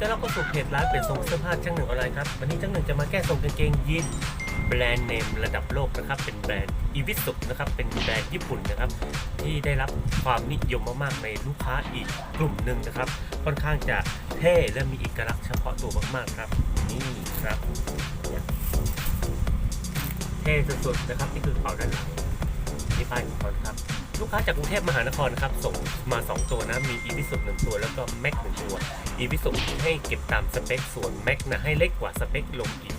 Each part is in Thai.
ต้อนรับเข้าสู่เพจร้านเปลี่ยนทรงเสื้อผ้าช่างหนึ่งออนไลน์ครับ วันนี้ช่างหนึ่งจะมาแก้ทรงกางเกงยีนแบรนด์เนมระดับโลกนะครับ เป็นแบรนด์อีวิสุนะครับ เป็นแบรนด์ญี่ปุ่นนะครับ ที่ได้รับความนิยมมากๆในลูกค้าอีกกลุ่มหนึ่งนะครับ ค่อนข้างจะเท่และมีเอกลักษณ์เฉพาะตัวมากๆครับ นี่ครับเนี่ยเท่สุดๆนะครับนี่คือเป่าด้านหลังนี่ป้ายของเขาครับ ลูกค้าจากกรุงเทพมหานครนะครับส่งมา 2 ตัวนะมีอีพิสุหนึ่งตัวแล้วก็แม็กหนึ่งตัวอีพิสุให้เก็บตามสเปคส่วนแม็กนะให้เล็กกว่าสเปคลงอีก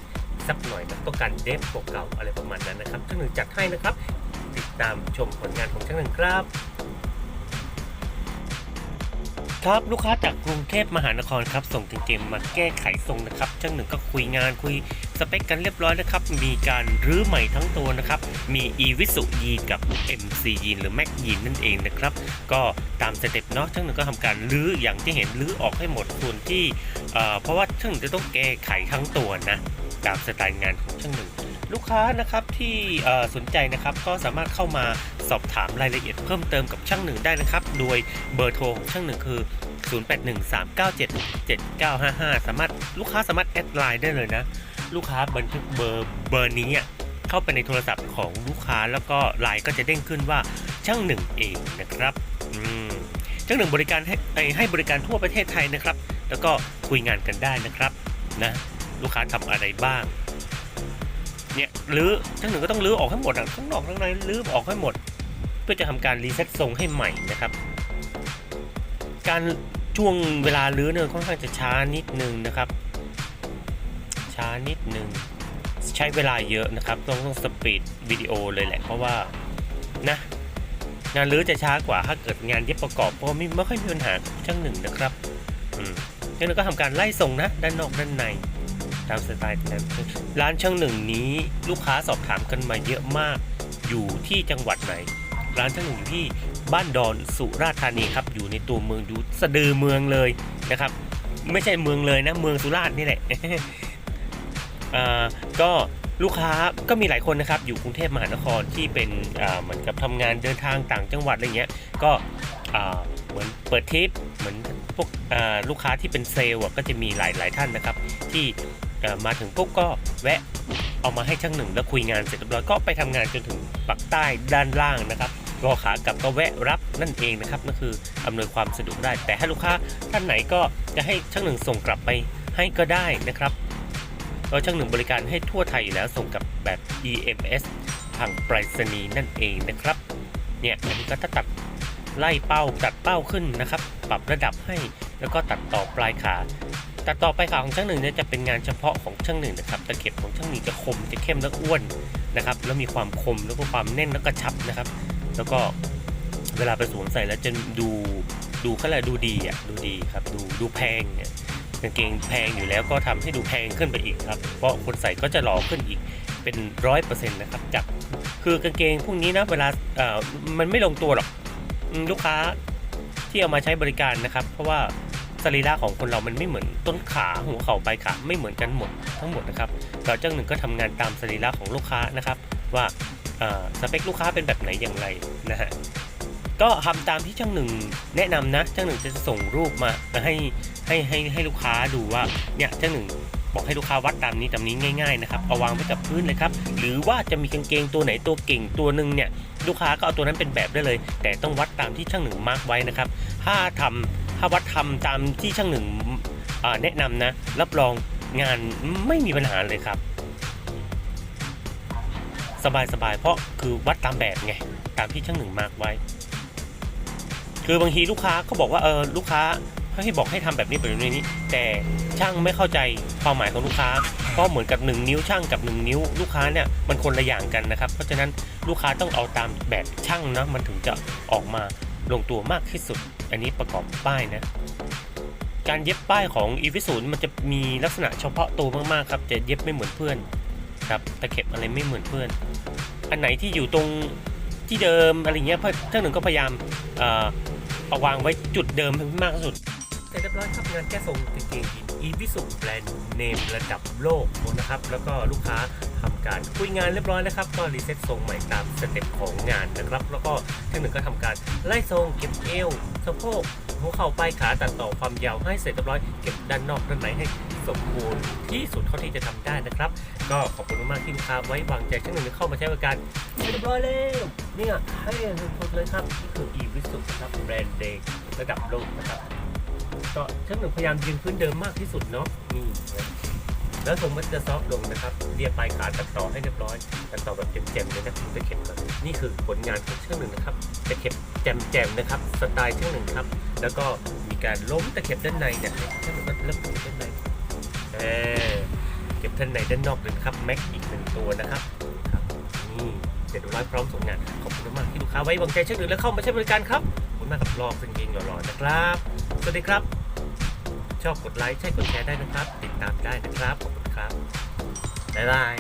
สักหน่อยนะต้องการเดฟเก่าๆอะไรประมาณนั้นนะครับช่างหนึ่งจัดให้นะครับ ติดตามชมผลงานของช่างหนึ่งครับ ครับลูกค้าจากกรุงเทพมหานครครับส่งเกงมาแก้ไขทรงนะครับช่างหนึ่งก็คุยงานคุยสเปคกันเรียบร้อยนะครับ มีการรื้อใหม่ทั้งตัวนะครับ มี e v i s u ยีกับ MC ยีนหรือ Mac ยีนนั่นเองนะครับ ก็ตามสเต็ปเนาะช่างหนึ่งก็ทำการรื้ออย่างที่เห็นรื้อออกให้หมดส่วนที่เอ่อเพราะว่าช่างหนึ่งจะต้องแก้ไขทั้งตัวนะตามสไตล์งานของช่างหนึ่ง ลูกค้านะครับที่สนใจนะครับก็สามารถเข้ามาสอบถามรายละเอียดเพิ่มเติมกับช่างหนึ่งได้นะครับ โดยเบอร์โทรของช่างหนึ่งคือ 0813977955 สามารถลูกค้าสามารถแอดไลน์ได้เลยนะ ลูกค้าบันทึกเบอร์เบอร์นี้เข้าไปในโทรศัพท์ของลูกค้าแล้วก็ไลน์ก็จะเด้งขึ้นว่าช่างหนึ่งเองนะครับช่างหนึ่งบริการให้ให้บริการทั่วประเทศไทยนะครับ แล้วก็คุยงานกันได้นะครับนะลูกค้าทำอะไรบ้าง รื้อทั้งหนึ่งก็ต้องรื้อออกให้หมดทั้งนอกทั้งในรื้อออกให้หมด เพื่อจะทำการรีเซ็ตทรงให้ใหม่นะครับ การช่วงเวลารื้อเนี่ยค่อนข้างจะช้านิดนึงนะครับ ช้านิดนึงใช้เวลาเยอะนะครับ ต้องต้องสปีดวิดีโอเลยแหละเพราะว่านะงานรื้อจะช้ากว่าถ้าเกิดงานเย็บประกอบเพราะไม่ไม่ค่อยมีปัญหากับช่างหนึ่งนะครับอืมช่างหนึ่งก็ทำการไล่ทรงนะด้านนอกด้านใน ตามสไตล์นั้นร้านช่างหนึ่งนี้ลูกค้าสอบถามกันมาเยอะมาก อยู่ที่จังหวัดไหน ร้านช่างหนึ่งอยู่ที่บ้านดอนสุราษฎร์ธานีครับ อยู่ในตัวเมืองอยู่สะดือเมืองเลยนะครับ ไม่ใช่เมืองเลยนะ เมืองสุราษฎร์นี่แหละก็ลูกค้าก็มีหลายคนนะครับ อยู่กรุงเทพมหานครที่เป็นเหมือนกับทำงานเดินทางต่างจังหวัดอะไรเงี้ยก็เหมือนเปิดทิปเหมือนพวกลูกค้าที่เป็นเซลล์ก็จะมีหลายหลายท่านนะครับ ที่ มาถึงปุ๊บก็แวะเอามาให้ช่างหนึ่งแล้วคุยงานเสร็จเรียบร้อยก็ไปทำงานจนถึงปักใต้ด้านล่างนะครับรอขากลับก็แวะรับนั่นเองนะครับนั่นคืออำนวยความสะดวกได้ แต่ถ้าลูกค้าท่านไหนก็จะให้ช่างหนึ่งส่งกลับไปให้ก็ได้นะครับเราช่างหนึ่งบริการให้ทั่วไทยอยู่แล้วส่งกับแบบ EMS ทางไปรษณีย์นั่นเองนะครับเนี่ยอันนี้ก็ถ้าตัดไล่เป้าตัดเป้าขึ้นนะครับ ปรับระดับให้แล้วก็ตัดต่อปลายขา แตัดต่อไปขาของช่างหนึ่งเนี่ยจะเป็นงานเฉพาะของช่างหนึ่งนะครับตะเข็บของช่างหนึ่งจะคมจะเข้มและอ้วนนะครับแล้วมีความคมแล้วก็ความแน่นแล้วก็ชับนะครับ แล้วก็เวลาไปสวมใส่แล้วจะดูดูเขาเรียดูดีอะดูดีครับดูดูแพงเนี่ยกางเกงแพงอยู่แล้วก็ทำให้ดูแพงขึ้นไปอีกครับ เพราะคนใส่ก็จะหล่อขึ้นอีกเป็นร้อยเปอร์เซ็นต์นะครับจากคือกางเกงพวกนี้นะเวลาเอ่อมันไม่ลงตัวหรอกลูกค้าที่เอามาใช้บริการนะครับ เพราะว่า สรีระของคนเรามันไม่เหมือนต้นขาหัวเข่าปลายขาไม่เหมือนกันหมดทั้งหมดนะครับเราจ้างหนึ่งก็ทำงานตามสรีระของลูกค้านะครับ ว่าสเปคลูกค้าเป็นแบบไหนอย่างไรนะฮะก็ทำตามที่ช่างหนึ่งแนะนำนะช่างหนึ่งจะส่งรูปมาให้ให้ให้ให้ลูกค้าดูว่าเนี่ยช่างหนึ่งบอกให้ลูกค้าวัดตามนี้ตามนี้ง่ายๆนะครับเอาวางไว้กับพื้นเลยครับหรือว่าจะมีกางเกงตัวไหนตัวเก่งตัวหนึ่งเนี่ยลูกค้าก็เอาตัวนั้นเป็นแบบได้เลย แต่ต้องวัดตามที่ช่างหนึ่งมาร์กไว้นะครับถ้าทำ ถ้าวัดทำตามที่ช่างหนึ่งแนะนำนะ รับรองงานไม่มีปัญหาเลยครับ สบายสบายๆเพราะคือวัดตามแบบไง ตามที่ช่างหนึ่งมาร์กไว้ คือบางทีลูกค้าก็บอกว่าเออลูกค้าให้บอกให้ทำแบบนี้แบบนี้นี้ แต่ช่างไม่เข้าใจความหมายของลูกค้าเพราะเหมือนกับ 1 นิ้วช่างกับ 1 นิ้ว ลูกค้าเนี่ยมันคนละอย่างกันนะครับ เพราะฉะนั้นลูกค้าต้องเอาตามแบบช่างนะมันถึงจะออกมา ลงตัวมากที่สุด อันนี้ประกอบป้ายนะ การเย็บป้ายของอีวิสูนมันจะมีลักษณะเฉพาะตัวมากๆครับจะเย็บไม่เหมือนเพื่อนครับตะเข็บอะไรไม่เหมือนเพื่อน อันไหนที่อยู่ตรงที่เดิมอะไรเงี้ยเพื่อเจ้านหนึ่งก็พยายามเอ่อเอาวางไว้จุดเดิมให้มากที่สุดเสร็จเรียบร้อยครับงานแก้ทรงจริงๆ อีวิสุแบรนด์เนมระดับโลกนะครับ แล้วก็ลูกค้าทำการคุยงานเรียบร้อยแล้วครับ ก็รีเซ็ตทรงใหม่ตามสเต็ปของงานนะครับ แล้วก็ท่านหนึ่งก็ทำการไล่ทรงเก็บเอวสะโพกหัวเข่าป้ายขาตัดต่อความยาวให้เสร็จเรียบร้อยเก็บด้านนอกด้านในให้สมบูรณ์ที่สุดเท่าที่จะทำได้นะครับ ก็ขอบคุณมากที่ลูกค้าไว้วางใจช่างหนึ่งเข้ามาใช้บริการเรียบร้อยแล้วเนี่ยให้ทุกเลยครับนี่คืออีวิสุนะครับแบรนด์เดย์ระดับโลกนะครับ ก็ช่างหนึ่งพยายามยืนพื้นเดิมมากที่สุดเนาะนี่แล้วทรงมันจะซอฟลงนะครับ เรียบปลายขาตัดต่อให้เรียบร้อย ตัดต่อแบบเจ็มๆเลยนะตะเข็บก่อนนี่คือผลงานของช่างหนึ่งนะครับตะเข็บแจมๆนะครับ สไตล์ช่างหนึ่งครับ แล้วก็มีการล้มตะเข็บด้านในเนี่ยช่างหนึ่งก็เริ่มด้านในเออเก็บด้านในด้านนอกเลยนครับแม็กอีกหนึ่งตัวนะครับครับนี่เสร็จเรียบร้อยพร้อมส่งงานขอบคุณมากที่ลูกค้าไว้วางใจช่างหนึ่งและเข้ามาใช้บริการครับขอบคุณมากครับรอจริงๆหล่อๆนะครับ สวัสดีครับ ชอบกดไลค์ใช่กดแชร์ได้นะครับ ติดตามได้นะครับ ขอบคุณครับบ๊ายบาย